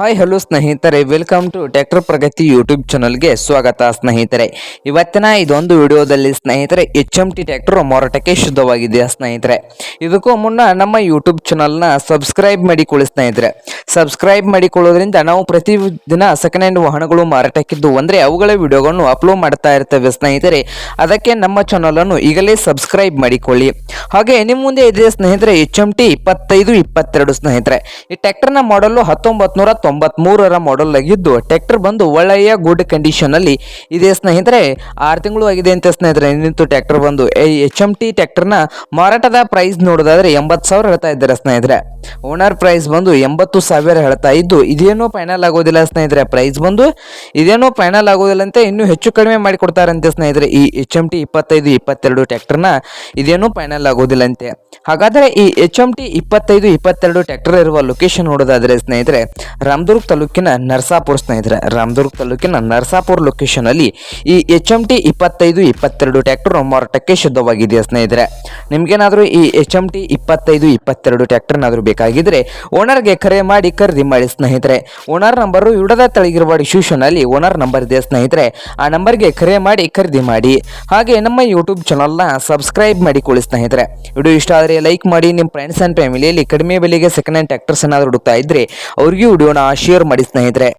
Hi hello ಸ್ನೇಹಿತರೆ. Welcome to tractor Pragati YouTube ಚಾನಲ್ಗೆ ಸ್ವಾಗತ ಸ್ನೇಹಿತರೆ. ಇವತ್ತಿನ ಇದೊಂದು ವಿಡಿಯೋದಲ್ಲಿ ಸ್ನೇಹಿತರೆ ಎಚ್ ಎಂ ಟಿ ಟ್ಯಾಕ್ಟರ್ ಮಾರಾಟಕ್ಕೆ ಶುದ್ಧವಾಗಿದೆ ಸ್ನೇಹಿತರೆ. ಇದಕ್ಕೂ ಮುನ್ನ ನಮ್ಮ ಯೂಟ್ಯೂಬ್ ಚಾನಲ್ನ ಸಬ್ಸ್ಕ್ರೈಬ್ ಮಾಡಿಕೊಳ್ಳಿ ಸ್ನೇಹಿತರೆ. ಸಬ್ಸ್ಕ್ರೈಬ್ ಮಾಡಿಕೊಳ್ಳೋದ್ರಿಂದ ನಾವು ಪ್ರತಿ ದಿನ ಸೆಕೆಂಡ್ ಹ್ಯಾಂಡ್ ವಾಹನಗಳು ಮಾರಾಟಕ್ಕಿದ್ದು ಅಂದರೆ ಅವುಗಳ ವಿಡಿಯೋಗಳನ್ನು ಅಪ್ಲೋಡ್ ಮಾಡ್ತಾ ಇರ್ತೇವೆ ಸ್ನೇಹಿತರೆ. ಅದಕ್ಕೆ ನಮ್ಮ ಚಾನಲನ್ನು ಈಗಲೇ ಸಬ್ಸ್ಕ್ರೈಬ್ ಮಾಡಿಕೊಳ್ಳಿ. ಹಾಗೆ ನಿಮ್ಮ ಮುಂದೆ ಇದೆ ಸ್ನೇಹಿತರೆ ಎಚ್ ಎಂ ಟಿ ಇಪ್ಪತ್ತೈದು, ಇಪ್ಪತ್ತೆರಡು ಸ್ನೇಹಿತರೆ. ಈ ಟ್ಯಾಕ್ಟರ್ನ ಮಾಡಲು ಹತ್ತೊಂಬತ್ತು ನೂರ ತೊಂಬತ್ಮೂರರ ಮಾಡಲ್ ಆಗಿದ್ದು ಟ್ರ್ಯಾಕ್ಟರ್ ಬಂದು ಒಳ್ಳೆಯ ಗುಡ್ ಕಂಡೀಷನ್ ಅಲ್ಲಿ ಇದೆ ಸ್ನೇಹಿತರೆ. ಆರು ತಿಂಗಳು ಆಗಿದೆ ಅಂತ ಸ್ನೇಹಿತರೆ, ನಿಂತು ಟ್ರ್ಯಾಕ್ಟರ್ ಬಂದು. ಎಚ್ ಎಂ ಟಿ ಟ್ರ್ಯಾಕ್ಟರ್ನ ಮಾರಾಟದ ಪ್ರೈಸ್ ನೋಡೋದಾದ್ರೆ ಎಂಬತ್ತು ಸಾವಿರ ಹೇಳ್ತಾ ಇದ್ದಾರೆ ಸ್ನೇಹಿತರೆ. ಓನರ್ ಪ್ರೈಸ್ ಬಂದು ಎಂಬತ್ತು ಸಾವಿರ ಹೇಳ್ತಾ ಇದ್ದು, ಇದೇನೋ ಫೈನಲ್ ಆಗೋದಿಲ್ಲ ಸ್ನೇಹಿತರೆ. ಪ್ರೈಸ್ ಬಂದು ಇದೇನೋ ಫೈನಲ್ ಆಗೋದಿಲ್ಲ ಅಂತ ಇನ್ನೂ ಹೆಚ್ಚು ಕಡಿಮೆ ಮಾಡಿಕೊಡ್ತಾರಂತೆ ಸ್ನೇಹಿತರೆ ಈ ಎಚ್ ಎಂ ಟಿ ಇಪ್ಪತ್ತೈದು, ಇಪ್ಪತ್ತೆರಡು ಟ್ರ್ಯಾಕ್ಟರ್ನ ಇದೇನೋ ಫೈನಲ್ ಆಗೋದಿಲ್ಲ ಅಂತೆ ಹಾಗಾದರೆ ಈ ಎಚ್ ಎಂ ಟಿ ಇಪ್ಪತ್ತೈದು, ಇಪ್ಪತ್ತೆರಡು ಟ್ಯಾಕ್ಟರ್ ಇರುವ ಲೊಕೇಶನ್ ನೋಡೋದಾದರೆ ಸ್ನೇಹಿತರೆ, ರಾಮದುರ್ಗ್ ತಾಲೂಕಿನ ನರ್ಸಾಪುರ್ ಸ್ನೇಹಿತರೆ, ರಾಮದುರ್ಗ್ ತಾಲೂಕಿನ ನರ್ಸಾಪುರ್ ಲೊಕೇಶನ್ ಅಲ್ಲಿ ಈ ಎಚ್ ಎಂ ಟಿ ಇಪ್ಪತ್ತೈದು, ಇಪ್ಪತ್ತೆರಡು ಟ್ರ್ಯಾಕ್ಟರ್ ಮಾರಾಟಕ್ಕೆ ಶುದ್ಧವಾಗಿದೆ ಸ್ನೇಹಿತರೆ? ನಿಮ್ಗೇನಾದರೂ ಈ ಎಚ್ ಎಂ ಟಿ ಇಪ್ಪತ್ತೈದು, ಇಪ್ಪತ್ತೆರಡು ಟ್ರ್ಯಾಕ್ಟರ್ನಾದರೂ ಬೇಕಾಗಿದ್ರೆ ಓನರ್ಗೆ ಕರೆ ಮಾಡಿ ಖರೀದಿ ಮಾಡಿ ಸ್ನೇಹಿತರೆ. ಓನರ್ ನಂಬರು ಇಡದ ತಳಗಿರುವ ಡಿಸ್ಕ್ರಿಪ್ಷನ್ ಅಲ್ಲಿ ಓನರ್ ನಂಬರ್ ಇದೆ ಸ್ನೇಹಿತರೆ. ಆ ನಂಬರ್ಗೆ ಕರೆ ಮಾಡಿ ಖರೀದಿ ಮಾಡಿ. ಹಾಗೆ ನಮ್ಮ ಯೂಟ್ಯೂಬ್ ಚಾನಲ್ನ ಸಬ್ಸ್ಕ್ರೈಬ್ ಮಾಡಿಕೊಳ್ಳಿ ಸ್ನೇಹಿತರೆ. ವಿಡಿಯೋ ಇಷ್ಟ ಆದರೆ ಲೈಕ್ ಮಾಡಿ, ನಿಮ್ಮ ಫ್ರೆಂಡ್ಸ್ ಆ್ಯಂಡ್ ಫ್ಯಾಮಿಲಿಯಲ್ಲಿ ಕಡಿಮೆ ಬೆಲೆಗೆ ಸೆಕೆಂಡ್ ಹ್ಯಾಂಡ್ ಟ್ರ್ಯಾಕ್ಟರ್ಸ್ ಏನಾದರೂ ಹುಡುಕ್ತಾ ಇದ್ರೆ ಅವ್ರಿಗೂ ವಿಡಿಯೋನ ಶೇರ್ ಮಾಡಿ ಸ್ನೇಹಿತರೆ.